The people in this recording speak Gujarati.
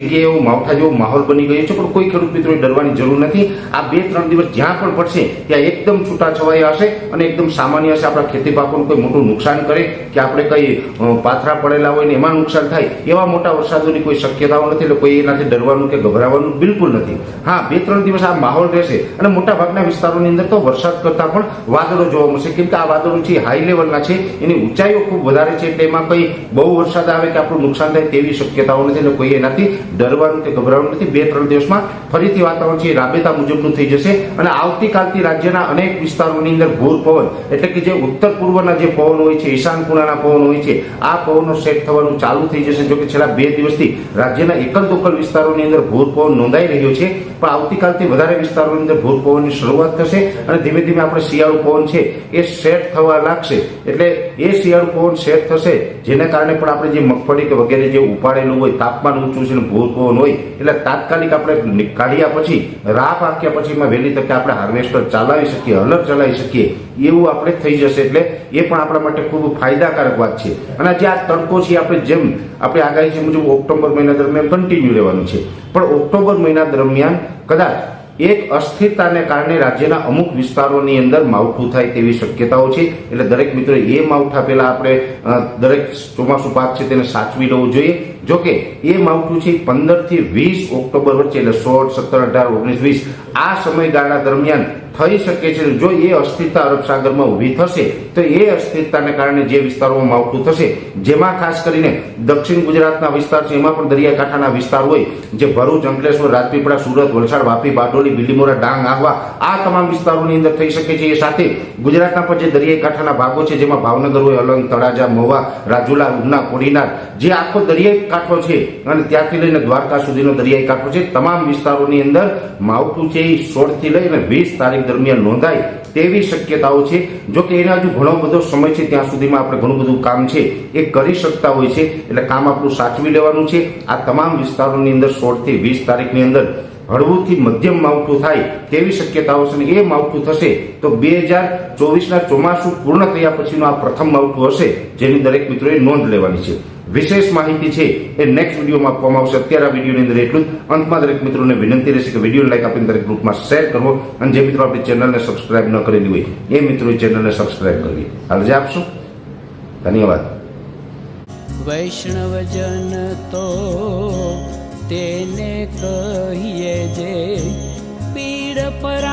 જગ્યાએ એવો માવઠા જેવો માહોલ બની ગયો છે, પણ કોઈ ખેડૂત મિત્રોએ ડરવાની જરૂર નથી. આ બે ત્રણ દિવસ જ્યાં પણ પડશે, ત્યાં એકદમ છૂટા છવાયા હશે અને એકદમ સામાન્ય હશે. આપણા ખેતી પાકોનું કોઈ મોટું નુકસાન કરે કે આપણે કઈ પાથરા પડેલા હોય ને એમાં નુકસાન થાય, એવા મોટા વરસાદોની કોઈ શક્યતાઓ નથી. એટલે કોઈ એનાથી ડરવાનું કે ગભરાવાનું બિલકુલ નથી. હા, બે ત્રણ દિવસ આ માહોલ રહેશે અને મોટા ભાગના વિસ્તારોની અંદર તો વરસાદ કરતા પણ વાદળો જોવા મળશે. કેમ કે આ વાદળો છે હાઈ લેવલના છે, એની ઊંચાઈઓ ખૂબ વધારે છે. એટલે એમાં કોઈ બહુ વરસાદ આવે કે આપણું નુકસાન થાય તેવી શક્યતાઓ નથી. એટલે કોઈ એનાથી ડરવાનું કે ગભરાવાનું નથી. બે, ત્રણ દિવસમાં ફરીથી વાતાવરણ છે રાબેતા મુજબનું થઈ જશે અને આવતીકાલથી રાજ્યના અનેક વિસ્તારોની અંદર ભૂર પવન, એટલે કે જે ઉત્તર પૂર્વના જે પવન હોય છે, ઈશાન ખૂણાના પવન હોય છે, આ પવનો સેટ થવાનું ચાલુ થઈ જશે. જોકે છેલ્લા બે દિવસથી રાજ્યના એકલ દોકલ વિસ્તારોની અંદર ભૂર પવન નોંધાઈ રહ્યો છે. પણ આવતીકાલથી વધારે વિસ્તારોની અંદર ભૂર પવનની શરૂઆત થશે અને ધીમે ધીમે આપણે શિયાળુ પવન છે એ સેટ થવા લાગશે. એટલે એ શિયાળુ પવન સેટ થશે, જેના કારણે પણ આપણે જે મગફળી કે વગેરે જે ઉપાડેલું હોય, તાપમાન ઊંચું છે ને ભૂર હોય, એટલે તાત્કાલિક આપણે કાઢ્યા પછી રાહ આપ્યા પછી એમાં વહેલી તકે આપણે હાર્વેસ્ટર ચલાવી શકીએ હલર ચલાવી શકીએ, એવું આપણે થઈ જશે. એટલે એ પણ આપણા માટે ખૂબ ફાયદાકારક વાત છે. અને જે આ તડકો છે, આપણે જેમ, આપણે આગાહી છે મુજબ ઓક્ટોબર મહિના દરમિયાન કન્ટિન્યુ રહેવાનું છે. પણ ઓક્ટોબર મહિના દરમિયાન કદાચ એક અસ્થિરતાને કારણે રાજ્યના અમુક વિસ્તારોની અંદર માવઠું થાય તેવી શક્યતાઓ છે. એટલે દરેક મિત્રો એ માવઠા પહેલા આપણે દરેક ચોમાસું પાક છે તેને સાચવી લેવું જોઈએ. જો કે એ માવઠું છે પંદરથી વીસ ઓક્ટોબર વચ્ચે, એટલે સોળ, સત્તર, અઢાર, ઓગણીસ, વીસ, આ સમયગાળા દરમિયાન થઈ શકે છે. જો એ અસ્થિરતા અરબ સાગરમાં ઊભી થશે, તો એ અસ્થિરતાને કારણે જે વિસ્તારોમાં માવઠું થશે, જેમાં ખાસ કરીને દક્ષિણ ગુજરાતના વિસ્તાર છે, એમાં પણ દરિયાકાંઠાના વિસ્તાર હોય, જે ભરૂચ, અંકલેશ્વર, રાજપીપળા, સુરત, વલસાડ, વાપી, બારડોલી બિલીમોરા ડાંગ, આહવા, આ તમામ વિસ્તારોની અંદર થઈ શકે છે. એ સાથે ગુજરાતના પણ જે દરિયાકાંઠાના ભાગો છે, જેમાં ભાવનગર હોય, અલંગ, તળાજા મહુવા રાજુલા, ઉના, કોડીનાર, જે આખો દરિયાઈ કાંઠો છે, અને ત્યાંથી લઈને દ્વારકા સુધીનો દરિયાઈ કાંઠો છે, તમામ વિસ્તારોની અંદર માવઠું છે એ સોળથી લઈને વીસ તારીખ દરમિયાન નોંધાય તેવી શક્યતાઓ છે. જો કે એના હજુ ઘણો બધો સમય છે, ત્યાં સુધીમાં આપણે ઘણું બધું કામ છે, એ કરી શકતા હોય છે. એટલે કામ આપણું સાચવી લેવાનું છે. આ તમામ વિસ્તારોની અંદર સોળથી વીસ તારીખની અંદર હળવુંથી મધ્યમ માવઠું થાય તેવી શક્યતાઓ છે અને એ માવઠું થશે તો બે હજાર ચોવીસના ચોમાસું પૂર્ણ થયા પછીનું આ પ્રથમ માવઠું હશે, જેની દરેક મિત્રોએ નોંધ લેવાની છે. વિશેષ માહિતી છે એ નેક્સ્ટ વિડીયોમાં આપવામાં આવશે. અત્યારે આ વિડીયોની અંદર એટલું જ. અંતમાં દરેક મિત્રોને વિનંતી રહેશે કે વીડિયો લાઈક આપીને દરેક ગ્રુપમાં શેર કરવો. અને જે મિત્રો આપણી ચેનલને સબસ્ક્રાઇબ ન કરેલી હોય, એ મિત્રોએ ચેનલને સબસ્ક્રાઇબ કરવી. હાલજે આપશું. ધન્યવાદ. વૈષ્ણવજન તો તેને કહીએ જે, પીડ પરાઈ